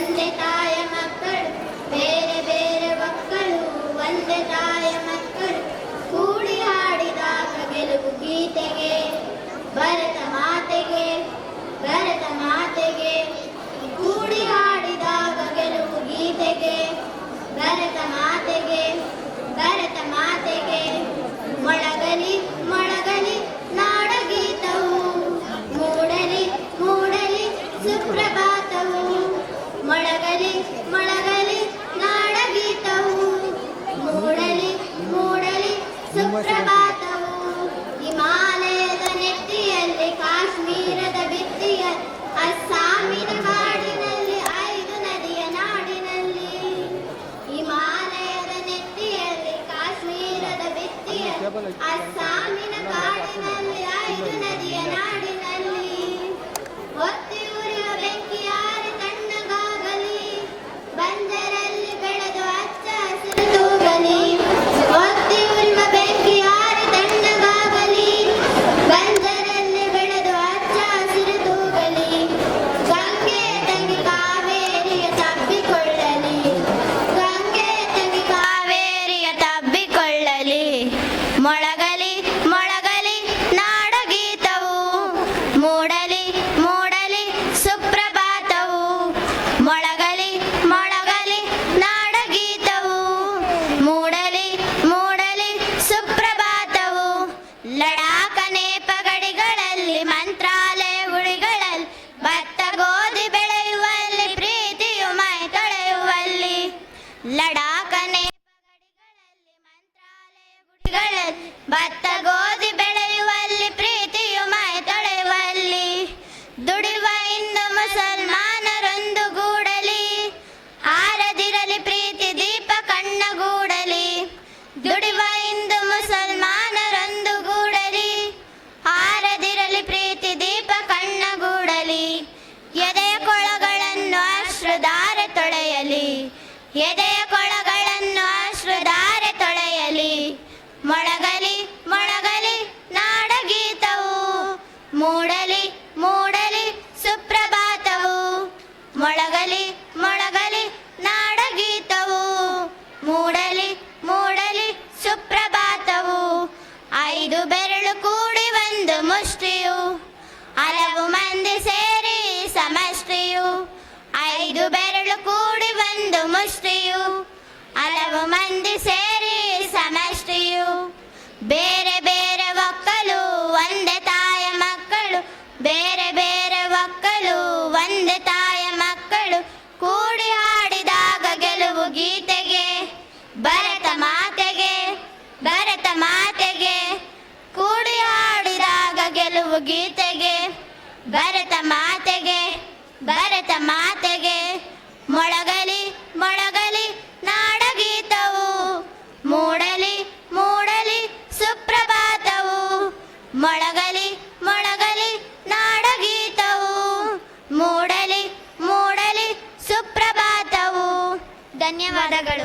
ಒಂದೇ ಅಸ್ಸಾಮಿನ ಕಾಡಿನಲ್ಲಿ ಐದು ನದಿಯ ನಾಡಿನಲ್ಲಿ ಮೂಡಲಿ ಮೂಡಲಿ ಸುಪ್ರಭಾತವು, ಮೊಳಗಲಿ ಮೊಳಗಲಿ ನಾಡಗೀತವು. ಮೂಡಲಿ ಮೂಡಲಿ ಸುಪ್ರಭಾತವು ಲಡಾಕ ನೇಪಗಡಿಗಳಲ್ಲಿ ಮಂತ್ರಾಲಯ ಗುಡಿಗಳಲ್ಲಿ, ಭತ್ತ ಗೋಧಿ ಬೆಳೆಯುವಲ್ಲಿ, ಪ್ರೀತಿಯು ಮೈ ತೊಳೆಯುವಲ್ಲಿ. ಲಡಾಖ ತೊಳೆಯಲಿ. ಎದೆಯ ಕೊಳಗಳನ್ನು ಅಶ್ರುಧಾರೆ ತೊಳೆಯಲಿ. ಮೊಳಗಲಿ ಮೊಳಗಲಿ ನಾಡಗೀತವು. ಮೂಡಲಿ ಮೂಡಲಿ ಸುಪ್ರಭಾತವು. ಮೊಳಗಲಿ ಮೊಳಗಲಿ ನಾಡಗೀತವು. ಮೂಡಲಿ ಮೂಡಲಿ ಸುಪ್ರಭಾತವು. ಐದು ಬೆರಳು ಕೂಡಿ ಒಂದು ಮುಷ್ಟಿಯು. ಹಲವು ಮಂದಿ ಸೇರಿ ಸಮಷ್ಟಿಯು. ಐದು ಬೆರಳು ಕೂಡಿ ಒಂದು ಮುಷ್ಟಿಯು ಹಲವು ಮಂದಿ ಸೇರಿ ಸಮಷ್ಟಿಯು ಬೇರೆ ಬೇರೆ ಒಕ್ಕಲು, ಒಂದೇ ತಾಯ ಮಕ್ಕಳು. ಬೇರೆ ಬೇರೆ ಒಕ್ಕಲು, ಒಂದೇ ತಾಯ ಮಕ್ಕಳು. ಕೂಡಿ ಹಾಡಿದಾಗ ಗೆಲುವು ಗೀತೆಗೆ, ಭರತ ಮಾತೆಗೆ ಭರತ ಮಾತೆಗೆ. ಕೂಡಿ ಹಾಡಿದಾಗ ಗೆಲುವು ಗೀತೆಗೆ, ಭರತ ಮಾತೆಗೆ ಭರತ ಮಾತೆಗೆ ね、まだから。